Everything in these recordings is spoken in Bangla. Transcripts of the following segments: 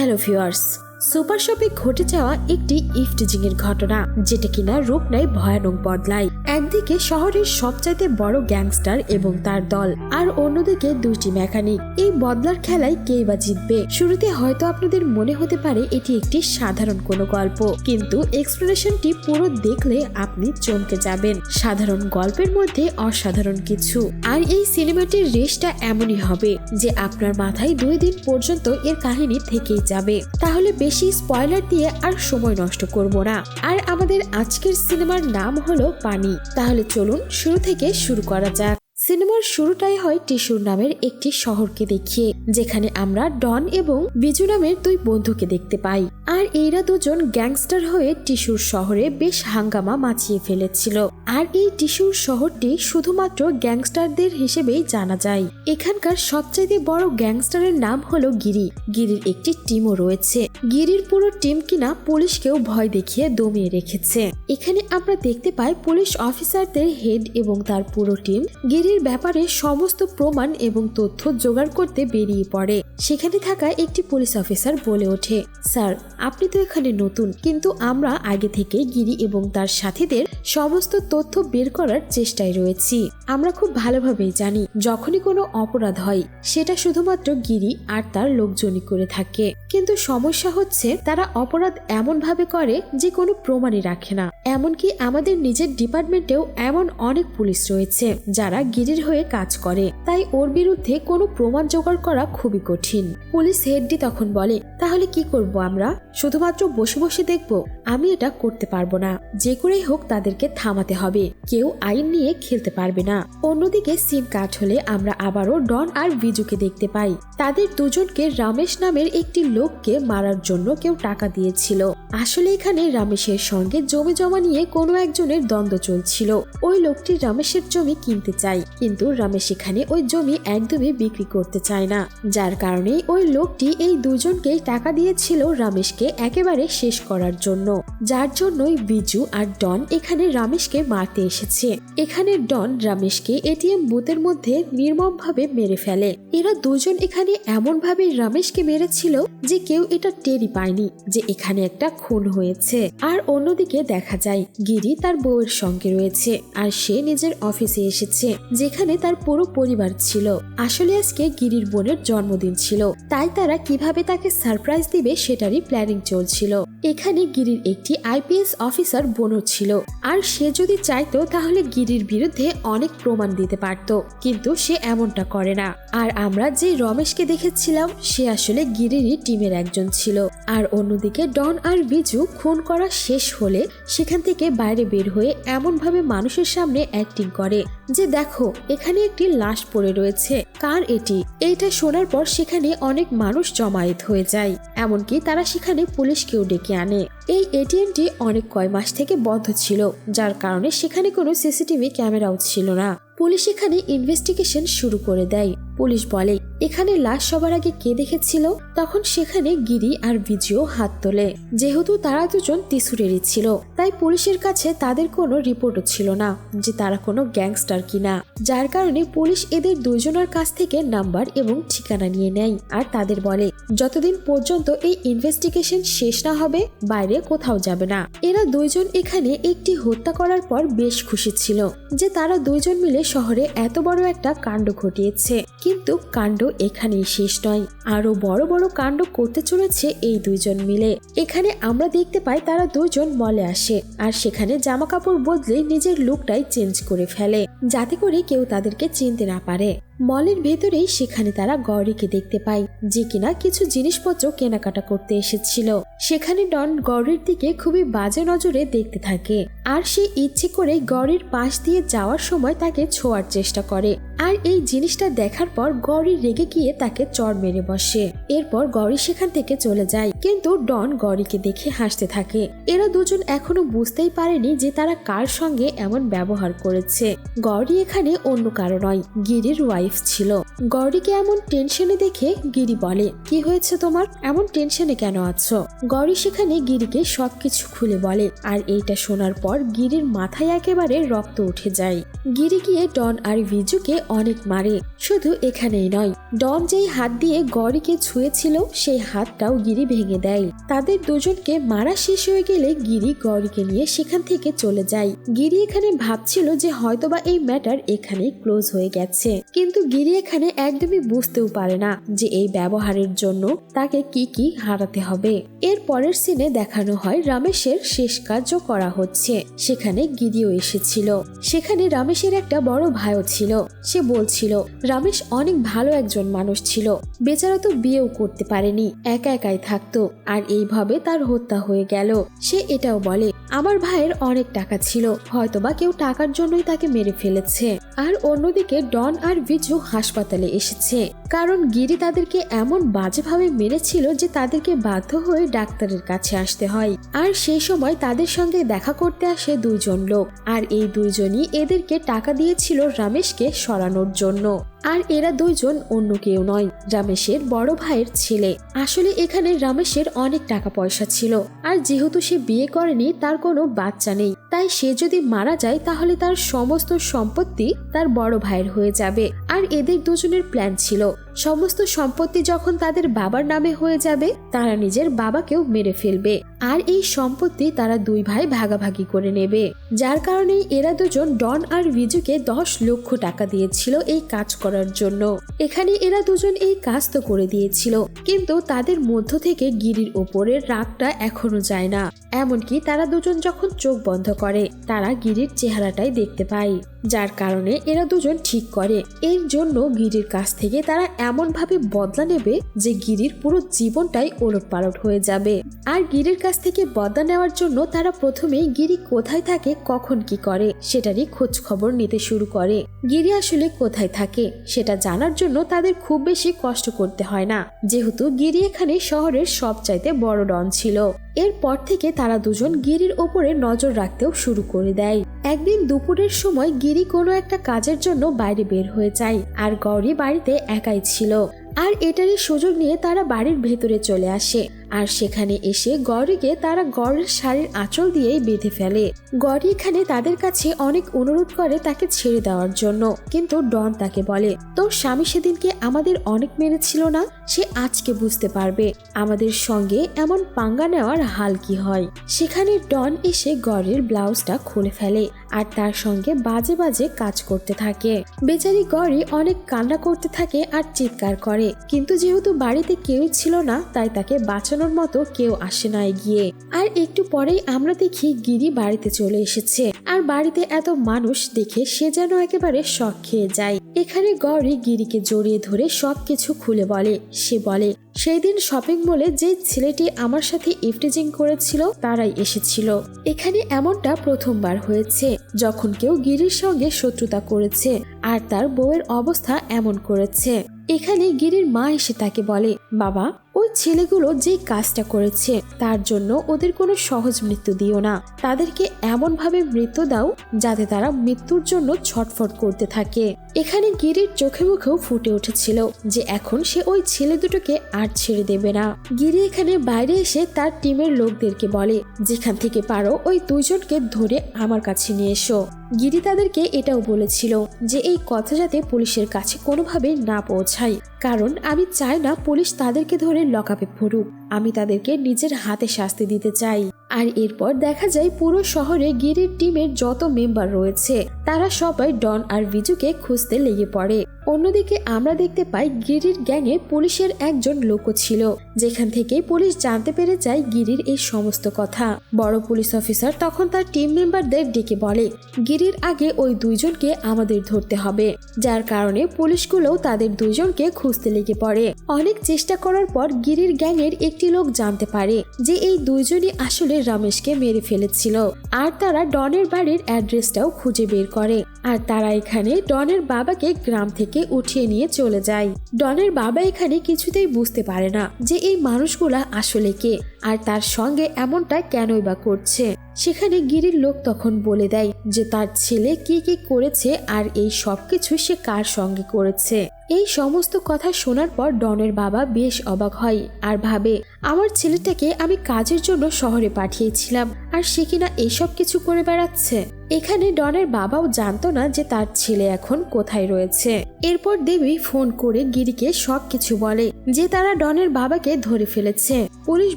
হ্যালো ভিউয়ার্স সুপার শপে ঘটে যাওয়া একটি ইফটিজিং এর ঘটনা, যেটা কিনা রূপ নেয় ভয়ানক বদলায়। একদিকে শহরের সবচাইতে বড় গ্যাংস্টার এবং তার দল, আর অন্যদিকে দুইটি মেকানিক। এই বদলার খেলায় কে বা জিতবে? শুরুতে হয়তো আপনাদের মনে হতে পারে এটি একটি সাধারণ কোনো গল্প, কিন্তু এক্সপ্লেনেশনটি পুরো দেখলে আপনি চমকে যাবেন। সাধারণ গল্পের মধ্যে অসাধারণ কিছু। আর এই সিনেমাটির রেসটা এমনই হবে যে আপনার মাথায় দুই দিন পর্যন্ত এর কাহিনী থেকেই যাবে। তাহলে বেশি স্পয়লার দিয়ে আর সময় নষ্ট করব না। আর আমাদের আজকের সিনেমার নাম হলো পানি। তাহলে চলুন শুরু থেকে শুরু করা যাক। সিনেমার শুরুটাই হয় টিসুর নামের একটি শহরকে দেখিয়ে, যেখানে আমরা ডন এবং বিজু নামের দুই বন্ধুকে দেখতে পাই। আর এরা দুজন গ্যাংস্টার হয়ে টিসুর শহরে বেশ হাঙ্গামা মাচিয়ে ফেলেছিল। আর এই টিসুর শহরটি শুধুমাত্র গ্যাংস্টারদের হিসেবেই জানা যায়। এখানকার সবচাইতে বড় গ্যাংস্টারের নাম হলো গিরি। গিরির একটি টিমও রয়েছে। গিরির পুরো টিম কিনা পুলিশকেও ভয় দেখিয়ে দমিয়ে রেখেছে। এখানে আমরা দেখতে পাই পুলিশ অফিসারদের হেড এবং তার পুরো টিম গিরির ব্যাপারে সমস্ত প্রমাণ এবং তথ্য জোগাড় করতে বেরিয়ে পড়ে। সেখানে থাকা একটি পুলিশ অফিসার বলে ওঠে, স্যার, আপনি তো এখানে নতুন, কিন্তু আমরা আগে থেকে গিরি এবং তার সাথীদের সমস্ত তথ্য বের করার চেষ্টায় রয়েছি। আমরা খুব ভালোভাবেই জানি, যখনই কোনো অপরাধ হয়, সেটা শুধুমাত্র গিরি আর তার লোকজনই করে থাকে। কিন্তু সমস্যা হচ্ছে, তারা অপরাধ এমন ভাবে করে যে কোনো প্রমাণই রাখে না। এমনকি আমাদের নিজের ডিপার্টমেন্টেও এমন অনেক পুলিশ রয়েছে, যারা গিরির হয়ে কাজ করে। তাই ওর বিরুদ্ধে কোনো প্রমাণ জোগাড় করা খুবই কঠিন। পুলিশ হেডডি তখন বলে, তাহলে কি করব আমরা? শুধুমাত্র বসে বসে দেখব। আমি এটা করতে পারব না। যে করেই হোক তাদেরকে থামাতে হবে। কেউ আইন নিয়ে খেলতে পারবে না। অন্যদিকে সিন কাট হলে আমরা আবারও ডন আর বিজুকে দেখতে পাই। তাদের দুজনকে রামেশ নামের একটি লোককে মারার জন্য কেউ টাকা দিয়েছিল। আসলে এখানে রামেশের সঙ্গে জমি জমা নিয়ে কোনো একজনের দ্বন্দ্ব চলছিল। ওই লোকটি রামেশের জমি কিনতে চায়। কিন্তু রমেশ এখানে ওই জমি একদমই বিক্রি করতে চায় না। যার কারণে ওই লোকটি এই দুজনকে টাকা দিয়েছিল রমেশকে একেবারে শেষ করার জন্য। যার জন্যই বিজু আর ডন এখানে রমেশকে মারতে এসেছে। এখানে ডন রমেশকে এটিএম বুথের মধ্যে নির্মমভাবে মেরে ফেলে। এরা দুজন এখানে এমন ভাবে রমেশকে মেরেছিল যে কেউ এটা টেরি পায়নি যে এখানে একটা খুন হয়েছে। আর অন্যদিকে দেখা যায়, গিরি তার বউয়ের সঙ্গে রয়েছে আর সে নিজের অফিসে এসেছে। যেখানে তার পুরো পরিবার ছিল। আসলে আজকে গিরির বোনের জন্মদিন ছিল। তাই তারা কীভাবে তাকে সারপ্রাইজ দিবে সেটারই প্ল্যানিং চলছিল। এখানে গিরির একটি আইপিএস অফিসার বোনও ছিল। আর সে যদি চাইতো, তাহলে গিরির বিরুদ্ধে অনেক প্রমাণ দিতে পারত। কিন্তু সে এমনটা করে না। আর আমরা যে রমেশকে দেখেছিলাম, সে আসলে গিরিরই টিমের একজন ছিল। আর অন্যদিকে ডন আর বিজু খুন করা শেষ হলে সেখান থেকে বাইরে বের হয়ে এমনভাবে মানুষের সামনে অ্যাক্টিং করে যে দেখো এখানে একটি লাশ পড়ে রয়েছে। কার এটি? এইটা শোনার পর সেখানে অনেক মানুষ জমায়েত হয়ে যায়। এমনকি তারা সেখানে পুলিশকেও ডেকে আনে। এই এটিএমটি অনেক কয় মাস থেকে বন্ধ ছিল, যার কারণে সেখানে কোনো সিসিটিভি ক্যামেরাও ছিল না। পুলিশ এখানে ইনভেস্টিগেশন শুরু করে দেয়। পুলিশ বলে, এখানে লাশ সবার আগে কে দেখেছিল? তখন সেখানে গিরি আর বিজিও হাত তোলে। যেহেতু তারা দুজন তিসুরেরই ছিল, তাই পুলিশের কাছে তাদের কোনো রিপোর্টও ছিল না যে তারা কোনো গ্যাংস্টার কিনা। যার কারণে পুলিশ এদের দুজনের কাছ থেকে নাম্বার এবং ঠিকানা নিয়ে নেয় আর তাদের বলে, যতদিন পর্যন্ত এই ইনভেস্টিগেশন শেষ না হবে, বাইরে কোথাও যাবে না। এরা দুইজন এখানে একটি হত্যা করার পর বেশ খুশি ছিল যে তারা দুইজন মিলে শহরে এত বড় একটা কাণ্ড ঘটিয়েছে। কিন্তু কাণ্ড এখানেই শেষ নয়। আরও বড় বড় কাণ্ড করতে চলেছে এই দুইজন মিলে। এখানে আমরা দেখতে পাই তারা দুজন মলে আসে আর সেখানে জামা কাপড় বদলে নিজের লুকটাই চেঞ্জ করে ফেলে, যাতে করে কেউ তাদেরকে চিনতে না পারে। মলের ভেতরেই সেখানে তারা গৌরীকে দেখতে পায়, যে কিনা কিছু জিনিসপত্র কেনাকাটা করতে এসেছিল। সেখানে ডন গৌরীর দিকে খুবই বাজে নজরে দেখতে থাকে আর সে ইচ্ছে করে গৌরীর পাশ দিয়ে যাওয়ার সময় তাকে ছোঁয়ার চেষ্টা করে আর এই জিনিসটা দেখার পর গৌরী রেগে গিয়ে তাকে চর মেরে বসে। এরপর গৌরী সেখান থেকে চলে যায়, কিন্তু ডন গৌরীকে দেখে হাসতে থাকে। এরা দুজন এখনও বুঝতেই পারেনি যে তারা কার সঙ্গে এমন ব্যবহার করেছে। গৌরী এখানে অন্য কারও নয়, গিরির ওয়াইফ ছিল। গৌরীকে এমন টেনশনে দেখে গিরি বলে, কি হয়েছে তোমার? এমন টেনশনে কেন আছো? গৌরী সেখানে গিরিকে সবকিছু খুলে বলে, আর এইটা শোনার পর গিরির মাথায় একেবারে রক্ত উঠে যায়। গিরি গিয়ে ডন আর ভিজুকে অনেক মারে। শুধু এখানেই নয়, ডন যেই হাত দিয়ে গড়িকে ছুঁয়েছিল, সেই হাতটাও গিরি ভেঙে দেয়। তাদের দুজনকে মারা শেষ হয়ে গেলে গিরি গড়িকে নিয়ে সেখান থেকে চলে যায়। গিরি এখানে ভাবছিল যে হয়তোবা এই ম্যাটার এখানে ক্লোজ হয়ে গেছে। কিন্তু গিরি এখানে একদমই বুঝতেও পারে না যে এই ব্যবহারের জন্য তাকে কি কি হারাতে হবে। এর পরের সিনে দেখানো হয় রামেশের শেষ কার্য করা হচ্ছে। সেখানে গিরিও এসেছিল। সেখানে রামেশের একটা বড় ভাইও ছিল। সে বলছিল, রামেশ অনেক ভালো একজন মানুষ ছিল। বেচারা তো বিয়েও করতে পারেনি, একা একাই থাকতো। আর এইভাবে তার হত্যা হয়ে গেল। সে এটাও বলে আমার ভাইয়ের অনেক টাকা ছিল। হয়তোবা কেউ টাকার জন্যই তাকে মেরে ফেলেছে। আর অন্যদিকে ডন আর বিজু হাসপাতালে এসেছে। কারণ গিরি তাদেরকে এমন বাজেভাবে মেরেছিল যে তাদেরকে বাধ্য হয়ে ডাক্তারের কাছে আসতে হয়। আর সেই সময় তাদের সঙ্গে দেখা করতে আসে দুইজন লোক। আর এই দুইজনই এদেরকে টাকা দিয়েছিল রামেশকে সরানোর জন্য। আর এরা দুইজন অন্য কেউ নয়। রামেশের বড় ভাইয়ের ছেলে। আসলে এখানে রামেশের অনেক টাকা পয়সা ছিল। আর যেহেতু সে বিয়ে করেনি, তার কোনো বাচ্চা নেই। তাই সে যদি মারা যায়, তাহলে তার সমস্ত সম্পত্তি তার বড় ভাইয়ের হয়ে যাবে। আর এদের দুজনের প্ল্যান ছিল। সমস্ত সম্পত্তি যখন তাদের বাবার নামে হয়ে যাবে, তারা নিজের বাবাকেও মেরে ফেলবে। আর এই সম্পত্তি তারা দুই ভাই ভাগাভাগি করে নেবে। যার কারণে এরা দুজন ডন আর বিজুকে দশ লক্ষ টাকা দিয়েছিল এই কাজ করার জন্য। এখানে এরা দুজন এই কাজ তো করে দিয়েছিল, কিন্তু তাদের মধ্য থেকে গিরির ওপরের রাগটা এখনও যায় না। এমনকি তারা দুজন যখন চোখ বন্ধ করে, তারা গিরির চেহারাটাই দেখতে পায়। যার কারণে এরা দুজন ঠিক করে। এর জন্য গিরির কাছ থেকে তারা এমনভাবে বদলা নেবে যে গিরির পুরো জীবনটাই ওলট পালট হয়ে যাবে। আর গিরির থেকে বদলা নেওয়ার জন্য তারা প্রথমে গিরি কোথায় থাকে, কখন কি করে সেটারই খোঁজ খবর নিতে শুরু করে। গিরি আসলে কোথায় থাকে, সেটা জানার জন্য তাদের খুব বেশি কষ্ট করতে হয় না। যেহেতু গিরি এখানে শহরের সবচাইতে বড় ডন ছিল। এরপর থেকে তারা দুজন গিরির ওপরে নজর রাখতেও শুরু করে দেয়। একদিন দুপুরের সময় গিরি কোনো একটা কাজের জন্য বাইরে বের হয়ে যায়, আর গৌরী বাড়িতে একাই ছিল। আর এটারই সুযোগ নিয়ে তারা বাড়ির ভেতরে চলে আসে। আর সেখানে এসে গৌরীকে তারা গড়ের শাড়ির আঁচল দিয়েই বেঁধে ফেলে। গৌরী এখানে তাদের কাছে অনেক অনুরোধ করে তাকে ছেড়ে দেওয়ার জন্য। কিন্তু ডন তাকে বলে, তোর স্বামী সেদিনকে আমাদের অনেক মেরেছিল না? সে আজকে বুঝতে পারবে। আমাদের সঙ্গে এমন পাঙ্গা নেওয়ার হাল কি হয়? সেখানে ডন এসে গড়ের ব্লাউজটা খুলে ফেলে আর তার সঙ্গে বাজে বাজে কাজ করতে থাকে। বেচারি গড়ি অনেক কান্না করতে থাকে আর চিৎকার করে। কিন্তু যেহেতু বাড়িতে কেউ ছিল না, তাই তাকে বাঁচানোর মতো কেউ আসে না এগিয়ে। আর একটু পরেই আমরা দেখি গিরি বাড়িতে চলে এসেছে। আর বাড়িতে এত মানুষ দেখে সে যেন একেবারে শখ খেয়ে যায়। এখানে গৌরী গিরিকে জড়িয়ে ধরে সবকিছু খুলে বলে। সে বলে, সেই দিন শপিং মলে যে ছেলেটি আমার সাথে ইফটিজিং করেছিল, তারাই এসেছিল। এখানে এমনটা প্রথমবার হয়েছে, যখন কেউ গিরির সঙ্গে শত্রুতা করেছে, আর তার বউয়ের অবস্থা এমন করেছে। এখানে গিরির মা এসে তাকে বলে, বাবা ওই ছেলেগুলো যে কাজটা করেছে, তার জন্য ওদের কোনো সহজ মৃত্যু দিও না। তাদেরকে এমনভাবে মৃত্যু দাও যাতে তারা মৃত্যুর জন্য ছটফট করতে থাকে। এখানে গিরির চোখে মুখেও ফুটে উঠেছিল যে এখন সে ওই ছেলে দুটোকে আর ছেড়ে দেবে না। গিরি এখানে বাইরে এসে তার টিমের লোকদেরকে বলে, যেখান থেকে পারো ওই দুইজনকে ধরে আমার কাছে নিয়ে এসো। গিরি তাদেরকে এটাও বলেছিল যে এই কথা যাতে পুলিশের কাছে কোনোভাবে না পৌঁছায়। কারণ আমি চাই না পুলিশ তাদেরকে ধরে লকাপে পড়ুক। আমি তাদেরকে নিজের হাতে শাস্তি দিতে চাই। আর এরপর দেখা যায় পুরো শহরে গিরির টিমের যত মেম্বার রয়েছে, তারা সবাই ডন আর বিজুকে খুঁজতে লেগে পড়ে। অন্যদিকে আমরা দেখতে পাই গিরির গ্যাংয়ে পুলিশের একজন লোকও ছিল, যেখান থেকে পুলিশ জানতে পেরে যায় গিরির এই সমস্ত কথা। বড় পুলিশ অফিসার তখন তার টিম মেম্বারদের ডেকে বলে, গিরির আগে ওই দুইজনকে আমাদের ধরতে হবে। যার কারণে পুলিশগুলোও তাদের দুইজনকে খুঁজতে লেগে পড়ে। অনেক চেষ্টা করার পর গিরির গ্যাংয়ের একটি লোক জানতে পারে যে এই দুইজনই আসলে রমেশকে মেরে ফেলেছিল। আর তারা ডনের বাড়ির অ্যাড্রেসটাও খুঁজে বের করে। আর তারা এখানে ডনের বাবাকে গ্রাম থেকে উঠিয়ে নিয়ে চলে যায়। ডনের বাবা এখানে কিছুতেই বুঝতে পারে না যে এই মানুষগুলা আসলে কে আর তার সঙ্গে এমনটা কেনই বা করছে। সেখানে গিরির লোক তখন বলে দেয় যে তার ছেলে কি কি করেছে আর এই সব কিছু সে কার সঙ্গে করেছে। এই সমস্ত কথা শোনার পর ডনের বাবা বেশ অবাক হয় আর ভাবে, আমার ছেলেটাকে আমি কাজের জন্য শহরে পাঠিয়েছিলাম আর সে কিনা এসব কিছু করে বেড়াচ্ছে। এখানে ডনের বাবাও জানতো না যে তার ছেলে এখন কোথায় রয়েছে। এরপর দেবী ফোন করে গিরিকে সব কিছু বলে যে তারা ডনের বাবাকে ধরে ফেলেছে। পুলিশ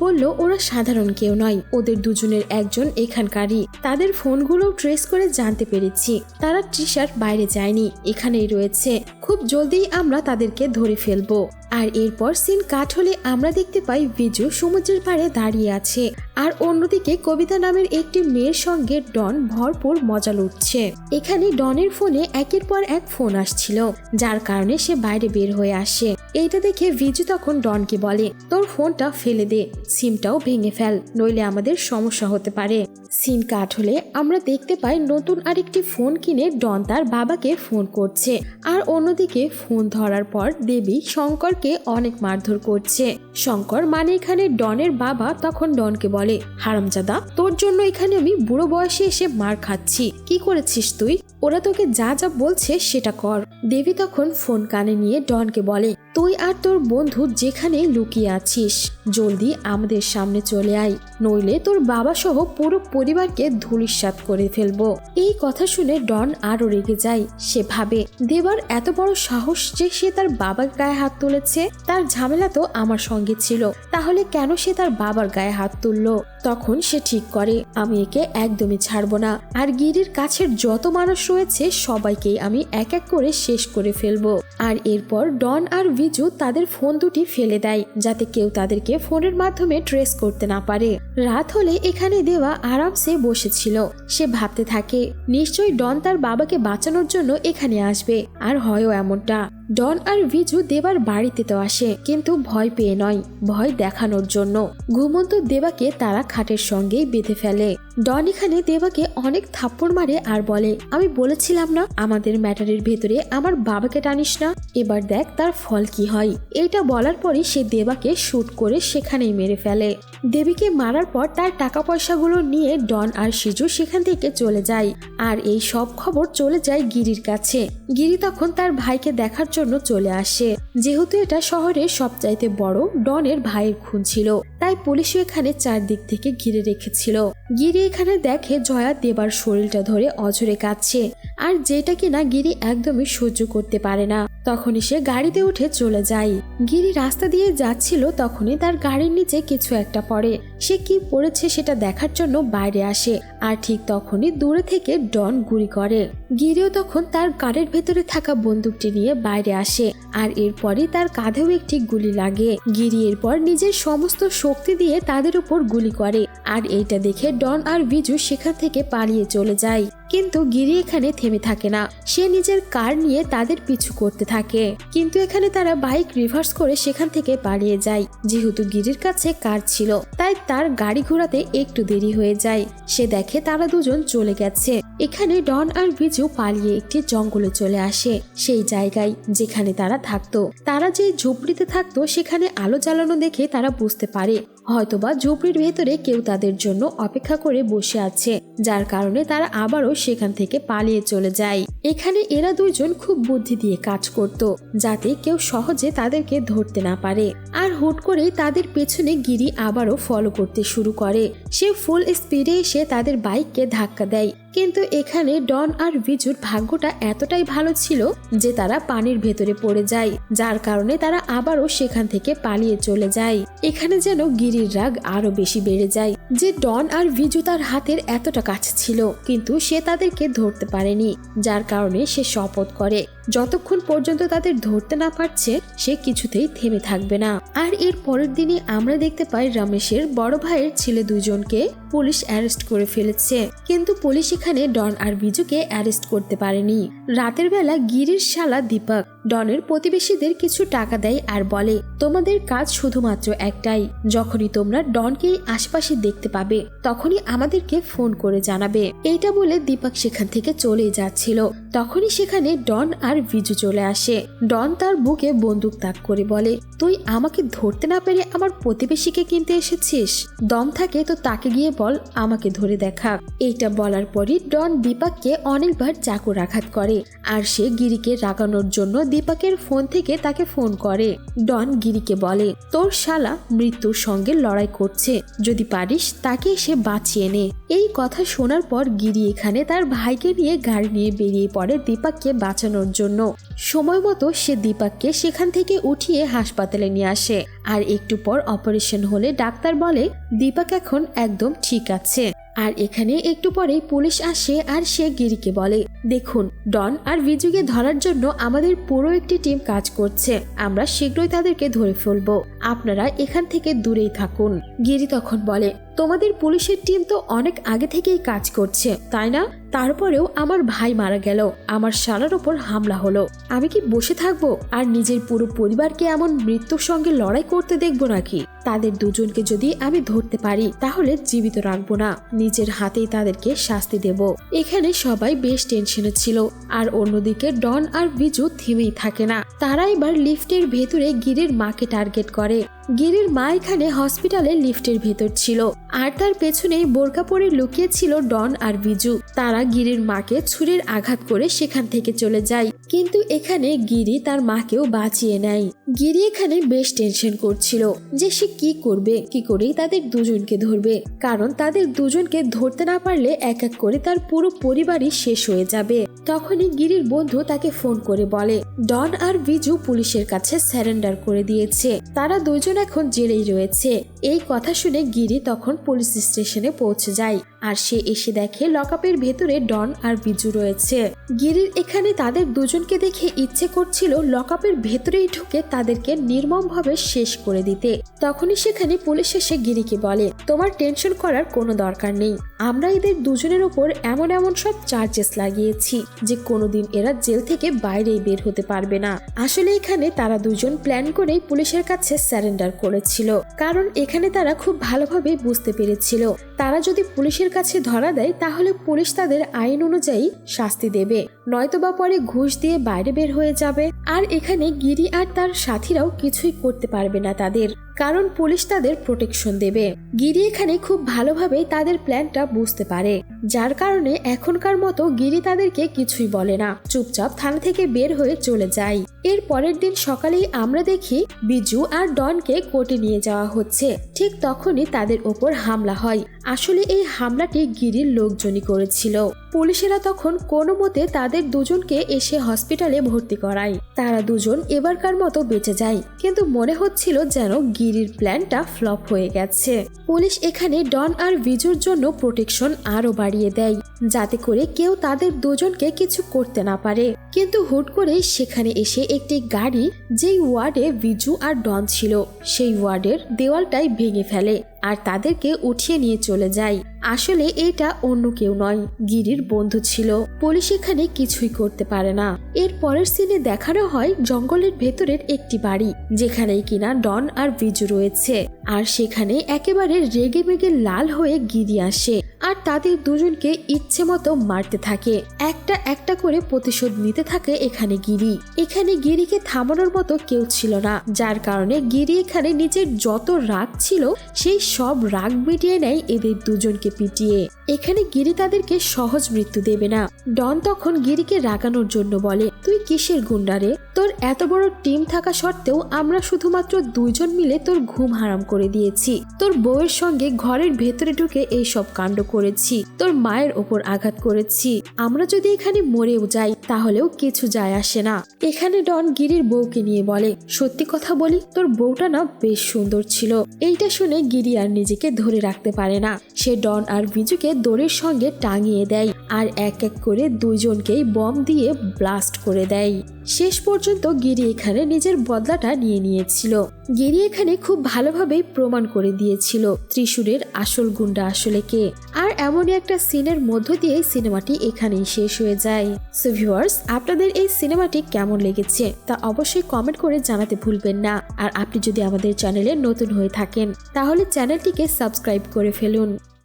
বলল, ওরা সাধারণ কেউ নয়। ওদের দুজনের একজন এখানকারই। তাদের ফোনগুলো ট্রেস করে জানতে পেরেছি। তারা ট্রিশার বাইরে যায়নি। এখানেই রয়েছে। খুব জলদিই আমরা তাদেরকে ধরে ফেলব। আর এরপর সিন কাট হলে আমরা দেখতে পাই বিজু সমুদ্রের পাড়ে দাঁড়িয়ে আছে। আর অন্যদিকে কবিতা নামের একটি মেয়ের সঙ্গে ডন ভরপুর মজা লুটছে। এখানে ডনের ফোনে একের পর এক ফোন আসছিল, যার কারণে সে বাইরে বের হয়ে আসে। এইটা দেখে ভিজু তখন ডনকে বলে, তোর ফোনটা ফেলে দে, সিমটাও ভেঙে ফেল, নইলে আমাদের সমস্যা হতে পারে। সিম কাট হলে আমরা দেখতে পাই নতুন আরেকটি ফোন কিনে ডন তার বাবাকে ফোন করছে। আর অন্যদিকে ফোন ধরার পর দেবী শঙ্করকে অনেক মারধর করছে। শঙ্কর মানে এখানে ডনের বাবা তখন ডনকে বলে, হারামজাদা, তোর জন্য এখানে আমি বুড়ো বয়সে এসে মার খাচ্ছি। কি করেছিস তুই? ওরা তোকে যা যা বলছে সেটা কর। দেবী তখন ফোন কানে নিয়ে ডনকে বলে তুই আর তোর বন্ধু যেখানে লুকিয়ে আছিস জলদি আমাদের সামনে চলে আয়। নইলে তোর বাবা সহ পুরো পরিবারকে ধুলিস্বাত করে ফেলব। এই কথা শুনে ডন আরও রেগে যায়। সে ভাবে, দেবার এত বড় সাহস যে সে তার বাবার গায়ে হাত তুলেছে, তার ঝামেলা তো আমার সঙ্গে ছিল। তাহলে কেন সে তার বাবার গায়ে হাত তুললো? তখন সে ঠিক করে, আমি একে একদমই ছাড়বো না। আর গিরির কাছের যত মানুষ রয়েছে, সবাইকেই আমি এক এক করে শেষ করে ফেলব। আর এরপর ডন আর বিজু তাদের ফোন দুটি ফেলে দেয়, যাতে কেউ তাদেরকে ফোনের মাধ্যমে ট্রেস করতে না পারে। রাত হলে এখানে দেওয়া আরামসে বসেছিল। সে ভাবতে থাকে, নিশ্চয়ই ডন তার বাবাকে বাঁচানোর জন্য এখানে আসবে, আর হয়ও এমনটা। ডন আর ভিজু দেবার বাড়িতে তো আসে, কিন্তু ভয় পেয়ে নয়, ভয় দেখানোর জন্য। ঘুমন্ত দেবাকে তারা খাটের সঙ্গেই বেঁধে ফেলে। ডন এখানে দেবাকে অনেক থাপ্পড় মারে আর বলে, আমি বলেছিলাম না, আমাদের ম্যাটারের ভেতরে আমার বাবাকে টানিস না। এবার দেখ তার ফল কি হয়। এইটা বলার পরই সে দেবাকে শ্যুট করে সেখানেই মেরে ফেলে। দেবীকে মারার পর তার টাকা পয়সাগুলো নিয়ে ডন আর সিজু সেখান থেকে চলে যায়। আর এই সব খবর চলে যায় গিরির কাছে। গিরি তখন তার ভাইকে দেখার জন্য চলে আসে। যেহেতু এটা শহরের সবচাইতে বড় ডনের ভাইয়ের খুন ছিল। তাই পুলিশও এখানে চারদিক থেকে ঘিরে রেখেছিল। গিরি এখানে দেখে জয়া দেবার শরীরটা ধরে অঝরে কাঁদছে, আর যেটা কিনা গিরি একদমই সহ্য করতে পারে না। তখনই সে গাড়িতে উঠে চলে যায়। গিরি রাস্তা দিয়ে যাচ্ছিল, তখনই তার গাড়ির নিচে কিছু একটা পড়ে। সে কি পড়েছে সেটা দেখার জন্য বাইরে আসে, আর ঠিক তখনই দূরে থেকে ডন গুলি করে। গিরিও তখন তার গাড়ির ভেতরে থাকা বন্দুকটি নিয়ে বাইরে আসে, আর এরপরই তার কাঁধেও একটি গুলি লাগে। গিরি এরপর নিজের সমস্ত শক্তি দিয়ে তাদের উপর গুলি করে। আর এইটা দেখে ডন আর বিজু সেখান থেকে পালিয়ে চলে যায়। কিন্তু গিরি এখানে থেমে থাকে না। সে নিজের কার নিয়ে তাদের পিছু করতে থাকে। কিন্তু এখানে তারা বাইক রিভার্স করে সেখান থেকে পালিয়ে যায়। যেহেতু গিরির কাছে কার ছিল, তাই তার গাড়ি ঘোরাতে একটু দেরি হয়ে যায়। সে দেখে তারা দুজন চলে গেছে। এখানে ডন আর বিজু পালিয়ে একটি জঙ্গলে চলে আসে, সেই জায়গায় যেখানে তারা থাকতো। তারা যে ঝুপড়িতে থাকতো, সেখানে আলো জ্বালানো দেখে তারা বুঝতে পারে হয়তোবা ঝুপড়ির ভেতরে কেউ তাদের জন্য অপেক্ষা করে বসে আছে, যার কারণে তারা আবারও সেখান থেকে পালিয়ে চলে যায়। এখানে এরা দুইজন খুব বুদ্ধি দিয়ে কাজ করত, যাতে কেউ সহজে তাদেরকে ধরতে না পারে। আর হুট করেই তাদের পেছনে গিরি আবারও ফলো করতে শুরু করে। সে ফুল স্পিডে এসে তাদের বাইককে ধাক্কা দেয়। কিন্তু এখানে ডন আর বিজুর ভাগ্যটা এতটাই ভালো ছিল যে তারা পানির ভেতরে পড়ে যায়, যার কারণে তারা আবারও সেখান থেকে পালিয়ে চলে যায়। এখানে যেন গিরির রাগ আরও বেশি বেড়ে যায় যে ডন আর বিজু তার হাতের এতটা কাছে ছিল, কিন্তু সে তাদেরকে ধরতে পারেনি, যার কারণে সে শপথ করে। যতক্ষণ পর্যন্ত তাদের ধরতে না পারছে, সে কিছুতেই থেমে থাকবে না। আর এর পরের দিনই আমরা দেখতে পাই রমেশের বড় ভাইয়ের ছেলে দুজনকে পুলিশ অ্যারেস্ট করে ফেলেছে। কিন্তু পুলিশ এখানে ডন আর বিজুকে অ্যারেস্ট করতে পারেনি। রাতের বেলা গিরির শালা দীপক ডনের প্রতিবেশীদের কিছু টাকা দেয় আর বলে, তোমাদের কাজ শুধুমাত্র একটাই। যখনই তোমরা ডনকে আশেপাশে দেখতে পাবে, তখনই আমাদেরকে ফোন করে জানাবে। এইটা বলে দীপক সেখান থেকে চলে যাচ্ছিল। তখনই সেখানে ডন আর ভিজু চলে আসে। ডন তার বুকে বন্দুক তাক করে বলে, তুই আমাকে ধরতে না পেরে আমার প্রতিবেশীকে কিনতে এসেছিস? দম থাকে, তো তাকে গিয়ে বল, আমাকে ধরে দেখা। এইটা বলার পরই ডন দীপাককে অনেকবার চাকুর আঘাত করে আর সে গিরিকে রাগানোর জন্য দীপাকের ফোন থেকে তাকে ফোন করে। ডন গিরিকে বলে, তোর শালা মৃত্যুর সঙ্গে লড়াই করছে, যদি পারিস তাকে সে বাঁচিয়ে নে। এই কথা শোনার পর গিরি এখানে তার ভাইকে নিয়ে গাড়ি নিয়ে বেরিয়ে পড়ে দীপাককে বাঁচানোর জন্য। সময় মতো সে দীপাককে সেখান থেকে উঠিয়ে হাসপাতালে নিয়ে আসে। আর একটু পর অপারেশন হলে ডাক্তার বলে, দীপাক এখন একদম ঠিক আছে। আর এখানে একটু পরে পুলিশ আসে আর সে গিরিকে বলে, দেখুন, ডন আর বিজুকে ধরার জন্য আমাদের পুরো একটি টিম কাজ করছে। আমরা শীঘ্রই তাদেরকে ধরে ফেলব। আপনারা এখান থেকে দূরেই থাকুন। গিরি তখন বলে তোমাদের পুলিশের টিম তো অনেক আগে থেকেই কাজ করছে, তাই না? তারপরেও আমার ভাই মারা গেল, আমার শালার ওপর হামলা হলো। আমি কি বসে থাকব? আর নিজের পুরো পরিবারকে এমন মৃত্যুর সঙ্গে লড়াই করতে দেখব নাকি? তাদের দুজনকে যদি আমি ধরতে পারি, তাহলে জীবিত রাখব না। নিজের হাতেই তাদেরকে শাস্তি দেব। এখানে সবাই বেশ টেনশনে ছিল, আর অন্যদিকে ডন আর বিজু থেমেই থাকে না। তারা এবার লিফটের ভেতরে গিরির মাকে টার্গেট করে। গিরির মা এখানে হসপিটালে লিফটের ভেতর ছিল। আর তার পেছনেই বোরকা পরে লুকিয়ে ছিল ডন আর বিজু। তারা গিরির মাকে ছুরির আঘাত করে সেখান থেকে চলে যায়। কিন্তু এখানে গিরি তার মাকেও বাঁচিয়ে নেয়। গিরি এখানে বেশ টেনশন করছিল যে সে কি করবে, কি করেই তাদের দুজনকে ধরবে। কারণ তাদের দুজনকে ধরতে না পারলে এক এক করে তার পুরো পরিবারই শেষ হয়ে যাবে। তখনই গিরির বন্ধু তাকে ফোন করে বলে, ডন আর বিজু পুলিশের কাছে স্যারেন্ডার করে দিয়েছে। তারা দুজন এখন জেলেই রয়েছে। এই কথা শুনে গিরি তখন পুলিশ স্টেশনে পৌঁছে যায়। আর সে এসে দেখে লকআপের ভেতরে ডন আর বিজু রয়েছে। গিরির এখানে তাদের দুজনকে দেখে ইচ্ছে করছিল লকআপের ভেতরেই ঢুকে তাদেরকে নির্মমভাবে শেষ করে দিতে। তখনই সেখানে পুলিশ এসে গিরিকে বলে, তোমার টেনশন করার কোনো দরকার নেই। আমরা এদের দুজনের ওপর এমন এমন সব চার্জেস লাগিয়েছি যে কোনোদিন এরা জেল থেকে বাইরেই বের হতে পারবে না। আসলে এখানে তারা দুজন প্ল্যান করেই পুলিশের কাছে স্যারেন্ডার করেছিল। কারণ এখানে তারা খুব ভালোভাবে বুঝতে পেরেছিল। তারা যদি পুলিশের কাছে ধরা দেয় তাহলে পুলিশ তাদের আইন অনুযায়ী শাস্তি দেবে। নয়তোবা পরে ঘুষ দিয়ে বাইরে বের হয়ে যাবে। আর এখানে গিরি আর তার সাথীরাও কিছুই করতে পারবে না তাদের, কারণ পুলিশ তাদের প্রোটেকশন দেবে। গিরি এখানে খুব ভালোভাবে তাদের প্ল্যানটা বুঝতে পারে। যার কারণে এখনকার মতো গিরি তাদেরকে কিছুই বলে না। চুপচাপ থানা থেকে বের হয়ে চলে যায়। এর পরের দিন সকালেই আমরা দেখি বিজু আর ডনকে কোর্টে নিয়ে যাওয়া হচ্ছে। ঠিক তখনই তাদের ওপর হামলা হয়। আসলে এই হামলাটি গিরির লোকজনই করেছিল। পুলিশেরা তখন কোনো মতে তাদের দুজনকে এসে হসপিটালে ভর্তি করায়। তারা দুজন এবারকার মতো বেঁচে যায়, কিন্তু মনে হচ্ছিল যেন গিরির প্ল্যানটা ফ্লপ হয়ে গেছে। পুলিশ এখানে ডন আর বিজুর জন্য প্রোটেকশন আরও বাড়িয়ে দেয়। যাতে করে কেউ তাদের দুজনকে কিছু করতে না পারে। কিন্তু হুট করে সেখানে এসে একটি গাড়ি, যেই ওয়ার্ডে বিজু আর ডন ছিল, সেই ওয়ার্ডের দেওয়ালটাই ভেঙে ফেলে আর তাদেরকে উঠিয়ে নিয়ে চলে যায়। আসলে এটা অন্য কেউ নয়, গিরির বন্ধু ছিল। পুলিশ এখানে কিছুই করতে পারে না। এর পরের সিনে দেখানো হয় জঙ্গলের ভেতরের একটি বাড়ি যেখানে কিনা ডন আর বিজু রয়েছে। আর সেখানে একেবারে রেগে মেগে লাল হয়ে গিরি আসে। আর তাদের দুজনকে ইচ্ছে মতো মারতে থাকে। একটা একটা করে প্রতিশোধ নিতে থাকে এখানে গিরি। এখানে গিরিকে থামানোর মতো কেউ ছিল না। যার কারণে গিরি এখানে নিজের যত রাগ ছিল, সেই সব রাগ মিটিয়ে নেয় এদের দুজনকে পিটিয়ে। এখানে গিরি তাদেরকে সহজ মৃত্যু দেবে না। ডন তখন গিরিকে রাগানোর জন্য বলে, তুই কিসের গুন্ডারে তোর এত বড় টিম থাকা সত্ত্বেও আমরা শুধুমাত্র দুইজন মিলে তোর ঘুম হারাম করে দিয়েছি। তোর বউয়ের সঙ্গে ঘরের ভেতরে ঢুকে এই সব কাণ্ড করেছি। তোর মায়ের ওপর আঘাত করেছি। আমরা যদি এখানে মরেও যাই, তাহলেও কিছু যায় আসে না। এখানে ডন গিরির বউকে নিয়ে বলে, সত্যি কথা বলি, তোর বউটা না বেশ সুন্দর ছিল। এইটা শুনে গিরি আর নিজেকে ধরে রাখতে পারে না। সে ডন আর বিজুকে দড়ির সঙ্গে টাঙিয়ে দেয় আর এক এক করে দুইজনকেই বম দিয়ে ব্লাস্ট করে দেয়। শেষ পর্যন্ত গিরি এখানে নিজের বদলাটা নিয়ে নিয়েছিল। গিরি এখানে খুব ভালোভাবেই প্রমাণ করে দিয়েছিল ত্রিশূরের আসল গুন্ডা আসলে কে। আর এমনই একটা সিনের মধ্য দিয়ে সিনেমাটি এখানেই শেষ হয়ে যায়। সো ভিউয়ার্স আপনাদের এই সিনেমাটি কেমন লেগেছে তা অবশ্যই কমেন্ট করে জানাতে ভুলবেন না। আর আপনি যদি আমাদের চ্যানেলে নতুন হয়ে থাকেন, তাহলে চ্যানেলটিকে সাবস্ক্রাইব করে ফেলুন।